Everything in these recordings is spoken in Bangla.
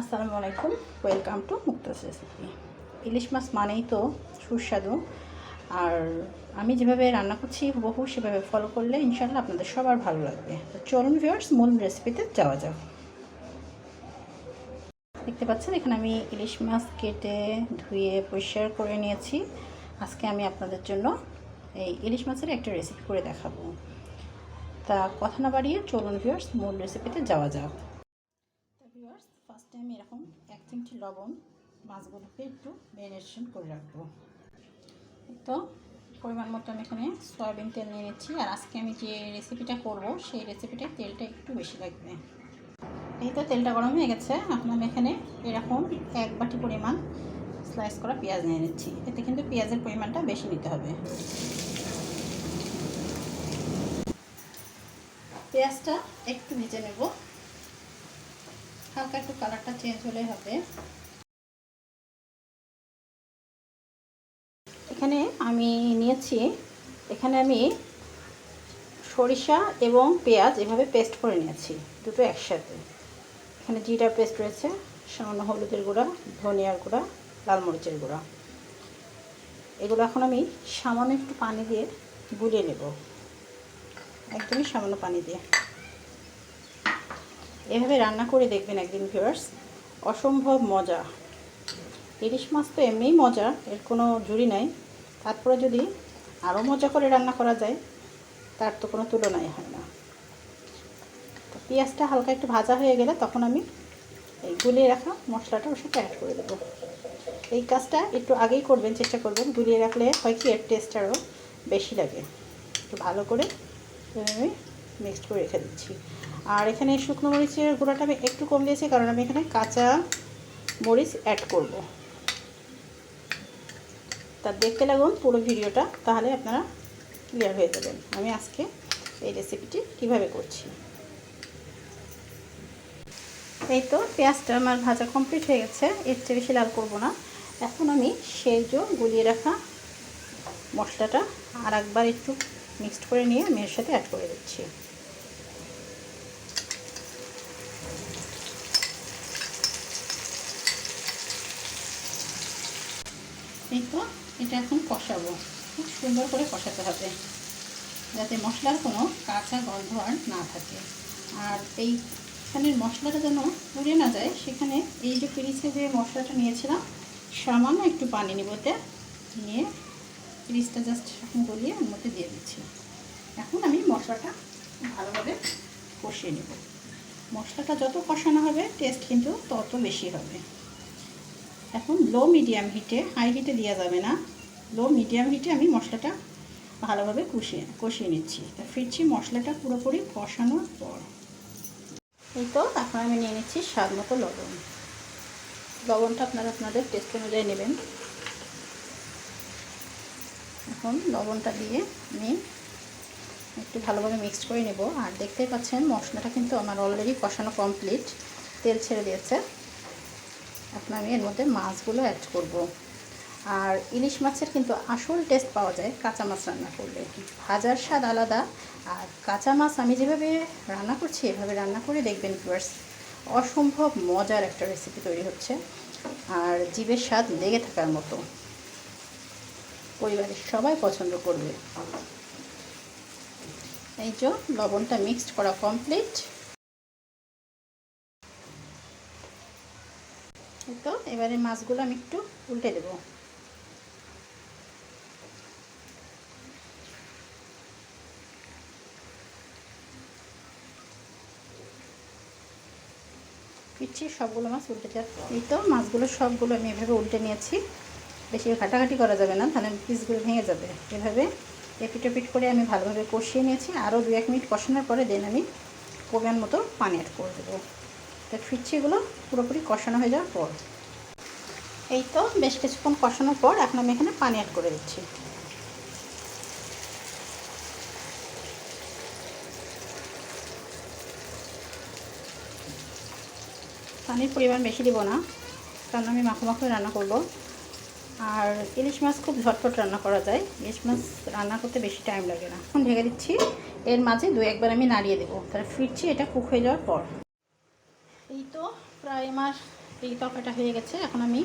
আসসালামু আলাইকুম। ওয়েলকাম টু মুক্তাস রেসিপি ইলিশ মাছ মানেই তো সুস্বাদু। আর আমি যেভাবে রান্না করছি বহু সেভাবে ফলো করলে ইনশাল্লাহ আপনাদের সবার ভালো লাগবে। তো চলুন ভিউয়ার্স মূল রেসিপিতে যাওয়া যাক। দেখতে পাচ্ছেন, এখানে আমি ইলিশ মাছ কেটে ধুয়ে পরিষ্কার করে নিয়েছি। আজকে আমি আপনাদের জন্য এই ইলিশ মাছের একটা রেসিপি করে দেখাবো। তা কথা না বাড়িয়ে চলুন ভিউয়ার্স মূল রেসিপিতে যাওয়া যাক। আমি এরকম এক চিমটি লবণ, মাছগুলোকে একটু ম্যারিনেশন করে রাখব। তো, পরিমাণ মতো আমি এখানে সয়াবিন তেল নিয়ে নিচ্ছি। আর আজকে আমি যে রেসিপিটা করব, সেই রেসিপিটায় তেলটা একটু বেশি লাগবে। এই তো, তেলটা গরম হয়ে গেছে। এখন আমি এখানে এরকম এক বাটি পরিমাণ স্লাইস করা পেঁয়াজ নিয়ে নিচ্ছি। এতে কিন্তু পেঁয়াজের পরিমাণটা বেশি নিতে হবে। পেঁয়াজটা একটু ভেজে নেব। হালকা একটু কালারটা চেঞ্জ হলে হবে। এখানে আমি নিয়েছি, এখানে আমি সরিষা এবং পেঁয়াজ এভাবে পেস্ট করে নিয়েছি, দুটো একসাথে। এখানে জিরা পেস্ট রয়েছে, সামান্য হলুদের গুঁড়া, ধনিয়ার গুঁড়া, লাল মরিচের গুঁড়া। এগুলো এখন আমি সামান্য একটু পানি দিয়ে গুলিয়ে নেব। একদমই সামান্য পানি দিয়ে। এভাবে রান্না করে দেখবেন একদিন ভিউয়ার্স অসম্ভব মজা। ইলিশ মাছ তো এমনিই মজা, এর কোনো জুড়ি নাই। তারপরে যদি আরও মজা করে রান্না করা যায়, তার তো কোনো তুলনাই হয় না। তো পেঁয়াজটা হালকা একটু ভাজা হয়ে গেলে তখন আমি এই গুলিয়ে রাখা মশলাটা ওর সাথে অ্যাড করে দেবো। এই কাজটা একটু আগেই করবেন, চেষ্টা করবেন। গুলিয়ে রাখলে হয় কি, এর টেস্ট আরও বেশি লাগে। একটু ভালো করে আমি মিক্সড করে রেখে দিচ্ছি। আর এখানে শুকনো মরিচের গুঁড়াটা আমি একটু কম দিয়েছি, কারণ আমি এখানে কাঁচা মরিচ অ্যাড করব। তা দেখতে লাগুন পুরো ভিডিওটা, তাহলে আপনারা ক্লিয়ার হয়ে যাবেন। আমি আজকে এই রেসিপিটি কীভাবে করছি। এই তো পেঁয়াজটা আমার ভাজা কমপ্লিট হয়ে গেছে, এর চেয়ে বেশি লাল করব না। এখন আমি সেই যে গুলিয়ে রাখা মশলাটা আর একবার একটু মিক্সড করে নিয়ে আমি এর সাথে অ্যাড করে দিচ্ছি। এই তো এটা এখন কষাবো। খুব সুন্দর করে কষাতে হবে, যাতে মশলার কোনো কাঁচা গন্ধ আর না থাকে। আর এইখানের মশলাটা যেন পুড়ে না যায়, সেখানে এই যে পিরিচে যে মশলাটা নিয়েছিলাম, সামান্য একটু পানি নিবতে নিয়ে পিরিচটা জাস্ট এখন গলিয়ে ওর মধ্যে দিয়ে দিচ্ছি। এখন আমি মশলাটা ভালোভাবে কষিয়ে নেব। মশলাটা যত কষানো হবে টেস্ট কিন্তু তত বেশি হবে। এখন লো মিডিয়াম হিটে হাই হিটে দেওয়া যাবে না। লো মিডিয়াম হিটে আমি মশলাটা ভালোভাবে কষিয়ে কষিয়ে নিচ্ছি। তা ফিরছি মশলাটা পুরোপুরি কষানোর পর। এই তো, এখন আমি নিয়ে নিচ্ছি স্বাদ মতো লবণ। লবণটা আপনারা আপনাদের টেস্ট অনুযায়ী নেবেন। এখন লবণটা দিয়ে আমি একটু ভালোভাবে মিক্সড করে নেব। আর দেখতেই পাচ্ছেন, মশলাটা কিন্তু আমার অলরেডি কষানো কমপ্লিট তেল ছেড়ে দিয়েছে। এখন আমি এর মধ্যে মাছগুলো অ্যাড করব। আর ইলিশ মাছের কিন্তু আসল টেস্ট পাওয়া যায় কাঁচা মাছ রান্না করলে। ভাজার স্বাদ আলাদা, আর কাঁচা মাছ আমি যেভাবে রান্না করছি, এভাবে রান্না করে দেখবেন ভিউয়ার্স অসম্ভব মজার একটা রেসিপি তৈরি হচ্ছে। আর জীবের স্বাদ লেগে থাকার মতো। পরিবারের সবাই পছন্দ করবে। এই যে লবণটা মিক্সড করা কমপ্লিট তো, এবারে মাছগুলো আমি একটু উল্টে দেব। পিচ্ছি, সবগুলো মাছ উল্টে যাচ্ছে এই তো, মাছগুলো সবগুলো আমি এভাবে উল্টে নিয়েছি। বেশি ঘাটাঘাটি করা যাবে না, তাহলে পিসগুলো ভেঙে যাবে। এভাবে এপিট করে আমি ভালোভাবে কষিয়ে নিয়েছি। আরও দু এক মিনিট কষানোর পরে দেন আমি পরিমাণ মতো পানি অ্যাড করে দেবো। তো ফিরছিগুলো পুরোপুরি কষানো হয়ে যাওয়ার পর। এই তো বেশ কিছুক্ষণ কষানোর পর এখন আমি এখানে পানি অ্যাড করে দিচ্ছি। পানির পরিমাণ বেশি দিব না, কারণ আমি মাখো মাখো রান্না করব। আর ইলিশ মাছ খুব ঝটপট রান্না করা যায়, ইলিশ মাছ রান্না করতে বেশি টাইম লাগে না। এখন ঢেকে দিচ্ছি, এর মাঝে দু একবার আমি নাড়িয়ে দেবো। তাহলে ফিরছি এটা কুক হয়ে যাওয়ার পর। তো প্রায় আমার এই তরকারিটা হয়ে গেছে। এখন আমি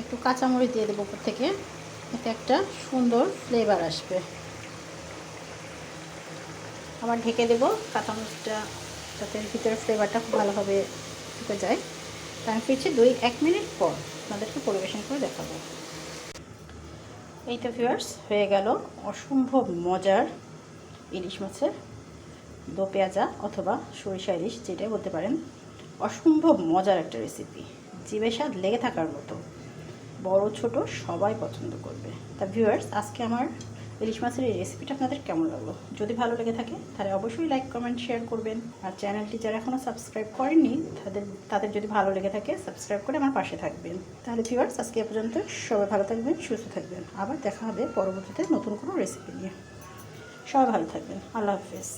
একটু কাঁচামরিচ দিয়ে দেবো উপর থেকে। এতে একটা সুন্দর ফ্লেভার আসবে। আবার ঢেকে দেবো কাঁচামরিচটা যাতে ভিতরে ফ্লেভারটা খুব ভালোভাবে ঢুকে যায়। তা আমি ফিরছি দুই এক মিনিট পর আপনাদেরকে পরিবেশন করে দেখাবো। এই তো ভিউয়ার্স হয়ে গেল অসম্ভব মজার ইলিশ মাছের দো পেঁয়াজা অথবা সরিষা ইলিশ, যেটাই বলতে পারেন। অসম্ভব মজার একটা রেসিপি জিভে স্বাদ লেগে থাকার মতো। বড়, ছোট সবাই পছন্দ করবে। তা ভিউয়ার্স আজকে আমার ইলিশ মাছের এই রেসিপিটা আপনাদের কেমন লাগল? যদি ভালো লেগে থাকে, তাহলে অবশ্যই লাইক কমেন্ট শেয়ার করবেন। আর চ্যানেলটি যারা এখনও সাবস্ক্রাইব করেননি, তাদের তাদের যদি ভালো লেগে থাকে সাবস্ক্রাইব করে আমার পাশে থাকবেন। তাহলে ভিউয়ার্স আজকে এ পর্যন্ত সবাই ভালো থাকবেন, সুস্থ থাকবেন। আবার দেখা হবে পরবর্তীতে নতুন কোনো রেসিপি নিয়ে। সবাই ভালো থাকবেন। আল্লাহ হাফিজ।